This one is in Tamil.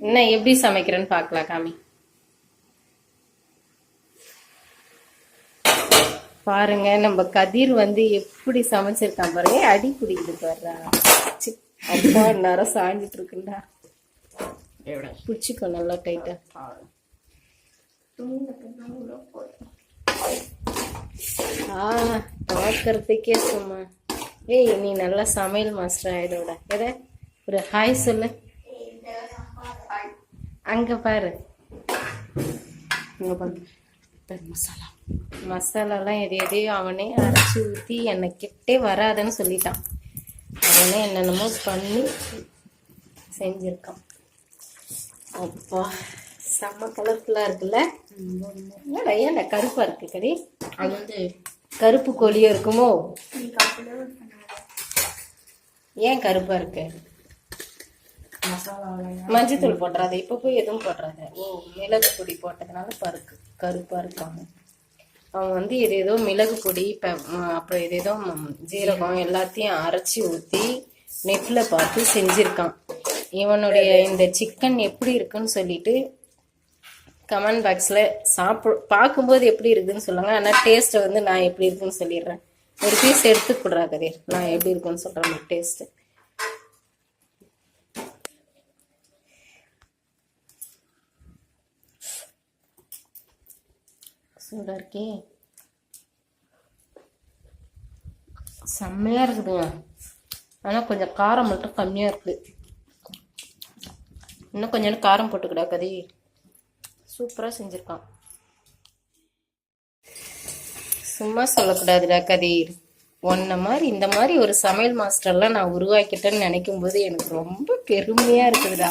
என்ன எப்படி சமைக்கிறேன்னு பார்க்கலாம் காமி. பாருங்க நம்ம கதிர் வந்து எப்படி சமைச்சிருக்கான் பாருங்க. அடி பிடிக்குது பாருடா. சி, அப்பா நேரம் சாஞ்சிட்டு இருக்குண்டா. பிடிச்சிக்கோ நல்லா டைட்டா ஆ. பார்க்கறதுக்கே சும்மா. ஏய் நீ நல்லா சமையல் மாஸ்டர் ஆயிடோட. எத? ஒரு ஹாய் சொல்லு. அங்க பாரு. பாருங்க பெரு. மசாலா. மசாலாலாம் எது எதையும் அவனே அரைச்சி ஊற்றி என்னை கிட்டே வராதுன்னு சொல்லிட்டான். அவனே என்னென்னமோ பண்ணி செஞ்சிருக்கான். அப்பா செம்ம கலர்ஃபுல்லாக இருக்குல்ல? ஏன்டா கருப்பாக இருக்கு கடி? அது வந்து கருப்பு கோழியும் இருக்குமோ? ஏன் கருப்பாக இருக்கு? மசாலா மஞ்சத்தூள் போட்டுறாத. இப்போ போய் எதுவும் போட்டுறாத. ஓ மிளகு பொடி போட்டதுனால பருக்கு கருப்பாக இருக்காங்க. அவன் வந்து இது ஏதோ மிளகு பொடி அப்புறம் இது ஏதோ ஜீரகம் எல்லாத்தையும் அரைச்சி ஊற்றி நெட்டில் பார்த்து செஞ்சுருக்கான். இவனுடைய இந்த சிக்கன் எப்படி இருக்குன்னு சொல்லிட்டு கமெண்ட் பாக்ஸில் சாப்பிட பார்க்கும்போது எப்படி இருக்குன்னு சொல்லுங்க. ஆனால் டேஸ்ட்டை வந்து நான் எப்படி இருக்குன்னு சொல்லிடுறேன். ஒரு பீஸ் எடுத்து கொடுறா கதிர். நான் எப்படி இருக்குன்னு சொல்கிறேன் டேஸ்ட்டு சூடாக இருக்கே. செம்மையாக இருக்குதுங்க. ஆனால் கொஞ்சம் காரம் மட்டும் கம்மியாக இருக்குது இன்னும் கொஞ்சம் காரம் போட்டுக்கடா கதி. சூப்பராக செஞ்சுருக்கான். சும்மா சொல்லக்கூடாதுடா கதிர் ஒன்ன மாதிரி இந்த மாதிரி ஒரு சமையல் மாஸ்டர்லாம் நான் உருவாக்கிட்டேன்னு நினைக்கும் போது எனக்கு ரொம்ப பெருமையாக இருக்குதுடா.